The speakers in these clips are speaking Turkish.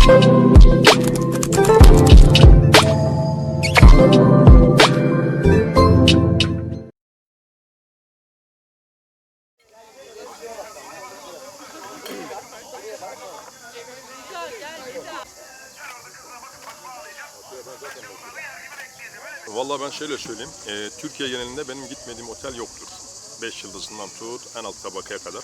Vallahi ben şöyle söyleyeyim. e, Türkiye genelinde benim gitmediğim otel yoktur. 5 yıldızından tut en alt tabakaya kadar.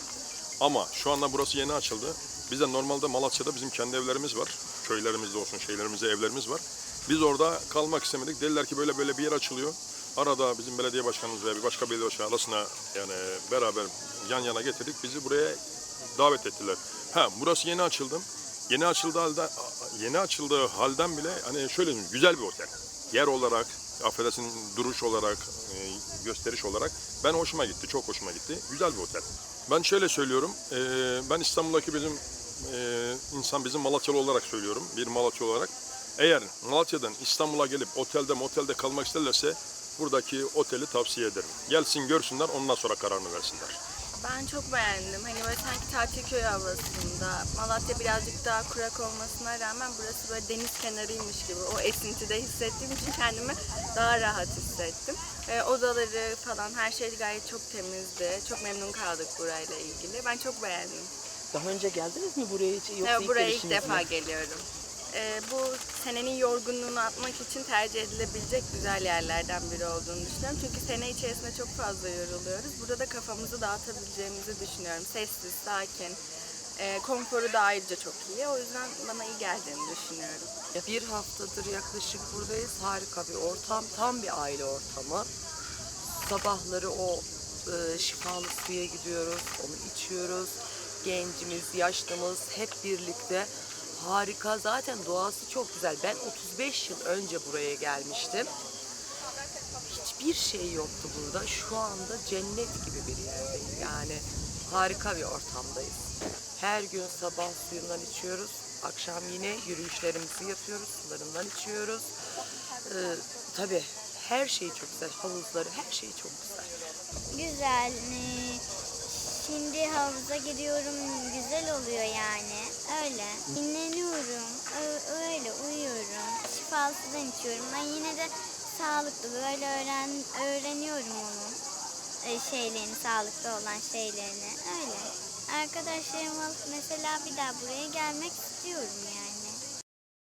Ama şu anda burası yeni açıldı. Biz de normalde Malatya'da bizim kendi evlerimiz var. Köylerimizde olsun, şeylerimizde evlerimiz var. Biz orada kalmak istemedik. Dediler ki böyle böyle bir yer açılıyor. Arada bizim belediye başkanımız ve bir başka belediye başkanı arasına yani beraber yan yana getirdik. Bizi buraya davet ettiler. Ha burası yeni açıldı. Yeni açıldığı halde yeni açıldığı halden bile hani şöyle güzel bir otel. Yer olarak, affedersin duruş olarak, e, gösteriş olarak ben hoşuma gitti. Çok hoşuma gitti. Güzel bir otel. Ben şöyle söylüyorum. e, ben İstanbul'daki bizim e, insan bizim Malatyalı olarak söylüyorum. Bir Malatya olarak. Eğer Malatya'dan İstanbul'a gelip otelde motelde kalmak isterlerse buradaki oteli tavsiye ederim. Gelsin görsünler ondan sonra kararını versinler. Ben çok beğendim. Hani böyle sanki tatil köy havasında. Malatya birazcık daha kurak olmasına rağmen burası böyle deniz kenarıymış gibi. O esintide hissettiğim için kendimi daha rahat hissettim. Ee, odaları falan her şey gayet çok temizdi. Çok memnun kaldık burayla ilgili. Ben çok beğendim. Daha önce geldiniz mi buraya hiç? Yoksa Evet, buraya ilk gelişiniz defa mi? geliyorum. Ee, bu senenin yorgunluğunu atmak için tercih edilebilecek güzel yerlerden biri olduğunu düşünüyorum. Çünkü sene içerisinde çok fazla yoruluyoruz. Burada da kafamızı dağıtabileceğimizi düşünüyorum. Sessiz, sakin. Ee, konforu da ayrıca çok iyi. O yüzden bana iyi geldiğini düşünüyorum. Bir haftadır yaklaşık buradayız. Harika bir ortam. Tam bir aile ortamı. Sabahları o e, şifalı suya gidiyoruz. Onu içiyoruz. Gencimiz, yaşlımız hep birlikte. Harika. Zaten doğası çok güzel. Ben 35 yıl önce buraya gelmiştim. Hiçbir şey yoktu burada. Şu anda cennet gibi bir yerdeyim. Yani harika bir ortamdayız. Her gün sabah suyundan içiyoruz. Akşam yine yürüyüşlerimizi yapıyoruz. Sularından içiyoruz. Ee, tabii her şey çok güzel. Havuzları her şey çok güzel. Güzel. Şimdi havuza gidiyorum. Güzel oluyor yani. Öyle. Dinleniyorum. Öyle uyuyorum. Şifalı sudan içiyorum. Ben yine de sağlıklı böyle öğren öğreniyorum onun e, şeylerini, sağlıklı olan şeylerini. Öyle. Arkadaşlarım alıp mesela bir daha buraya gelmek istiyorum yani.